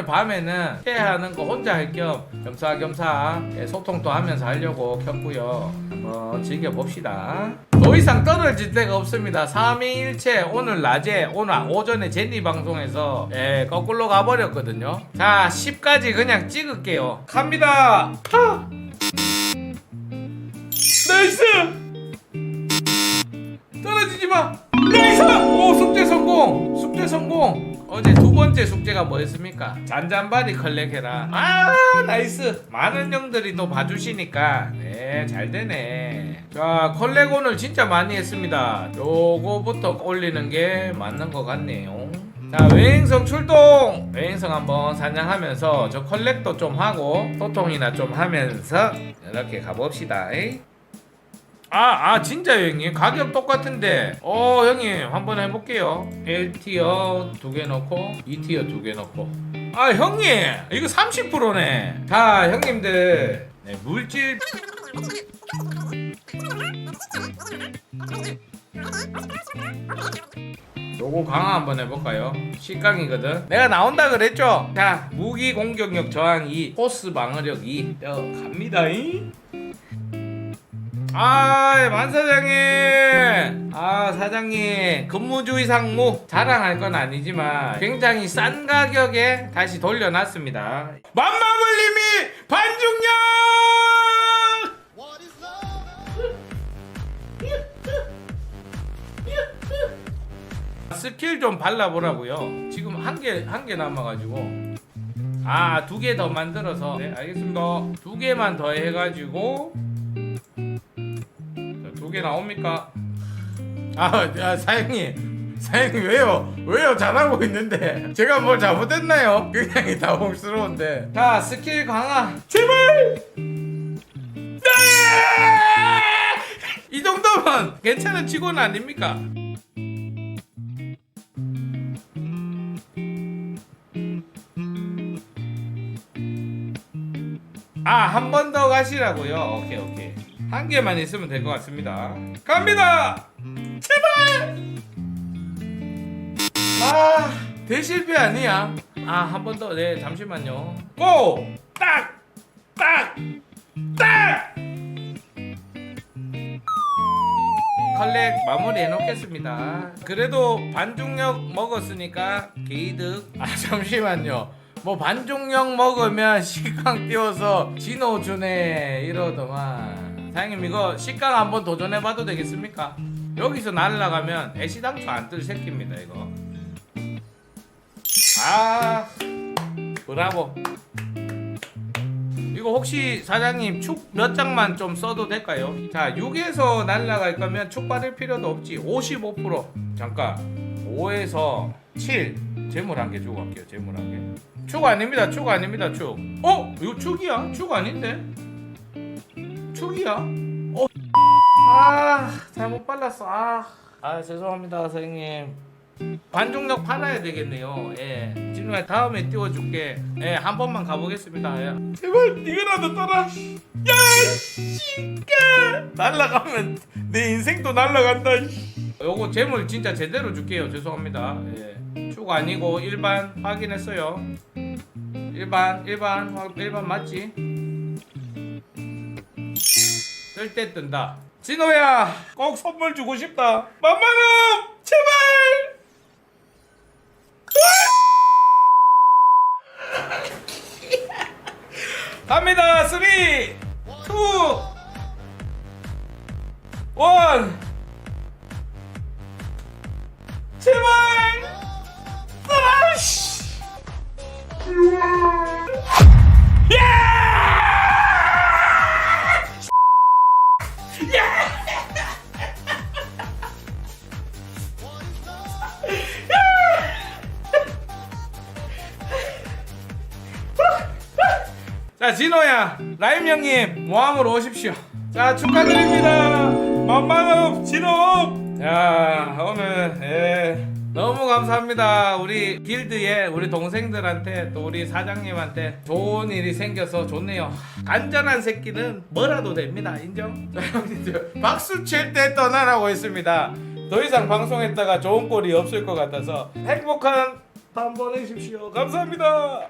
오늘 밤에는 해하는 거 혼자 할 겸 겸사겸사 예, 소통도 하면서 하려고 켰고요. 한번 즐겨봅시다. 더 이상 떨어질 데가 없습니다. 3위일체 오늘 낮에 오늘 오전에 제니 방송에서 예, 거꾸로 가버렸거든요. 자 10까지 그냥 찍을게요. 갑니다. 하! 나이스! 떨어지지 마. 나이스! 오 숙제 성공. 숙제 성공. 어제 두 번째 숙제가 뭐였습니까? 잔잔바리 컬렉해라. 아 나이스. 많은 형들이 또 봐주시니까 네 잘 되네. 자 컬렉 오늘 진짜 많이 했습니다. 요거부터 올리는 게 맞는 것 같네요. 자 외행성 출동 외행성 한번 사냥하면서 저 컬렉도 좀 하고 소통이나 좀 하면서 이렇게 가봅시다 에이. 아, 아, 진짜요, 형님? 가격 똑같은데. 어, 형님, 한번 해볼게요. 1티어 두 개 넣고, 2티어 두 개 넣고. 아, 형님! 이거 30%네. 자, 형님들. 네, 물질. 요거 강화 한번 해볼까요? 식강이거든. 내가 나온다 그랬죠? 자, 무기 공격력 저항 2, 포스 방어력 2. 여, 갑니다, 잉? 아, 만 사장님. 아, 사장님. 근무주의 상무. 자랑할 건 아니지만 굉장히 싼 가격에 다시 돌려놨습니다. 맘마블님이 반중력! 스킬 좀 발라보라고요. 지금 한 개 한 개 남아가지고 아 두 개 더 만들어서 네 알겠습니다. 두 개만 더 해가지고 두개 나옵니까? 아, 야, 사장님. 사장님 왜요? 왜요? 잘하고 있는데 제가 뭘 잘못했나요? 굉장히 당혹스러운데 자 스킬 강화 제발 네! 이 정도면 괜찮은 직원 아닙니까? 아, 한 번 더 가시라고요. 오케이, 오케이. 한 개만 있으면 될 것 같습니다. 갑니다! 제발! 아, 대실패 아니야. 아, 한 번 더. 네, 잠시만요. 고! 딱! 딱! 딱! 컬렉 마무리 해놓겠습니다. 그래도 반중력 먹었으니까 게이득. 아 잠시만요. 뭐 반중력 먹으면 식강 띄워서 진호 주네 이러더만. 사장님 이거 식강 한번 도전해봐도 되겠습니까? 여기서 날라가면 애시당초 안 뜰 새끼입니다 이거. 아 브라보. 이거 혹시 사장님 축 몇 장만 좀 써도 될까요? 자 6에서 날라갈 거면 축 받을 필요도 없지 55% 잠깐 5에서 7 재물 한 개 주고 갈게요 재물 한개축 아닙니다 축 아닙니다 축 어? 이거 축이야? 축 아닌데? 축이야? 어? 아 잘못 발랐어 아, 아 죄송합니다 선생님 반중력 팔아야 되겠네요. 예. 진우야 다음에 띄워줄게. 예, 한 번만 가보겠습니다. 예. 제발 이거라도 떠라. 야, 씨가 날라가면 내 인생도 날라간다. 요거 재물 진짜 제대로 줄게요. 죄송합니다. 예. 축 아니고 일반 확인했어요. 일반 일반 확- 일반 맞지? 뜰 때 뜬다. 진호야, 꼭 선물 주고 싶다. 만만함, 제발. 갑니다. 3, 2, 1. 자 진호야 라임 형님 모함으로 오십시오. 자 축하드립니다. 만만업 진호. 자 오늘 예, 너무 감사합니다. 우리 길드에 우리 동생들한테 또 우리 사장님한테 좋은 일이 생겨서 좋네요. 간절한 새끼는 뭐라도 됩니다. 인정? 박수 칠 때 떠나라고 했습니다. 더 이상 방송했다가 좋은 꼴이 없을 것 같아서 행복한 밤 보내십시오. 감사합니다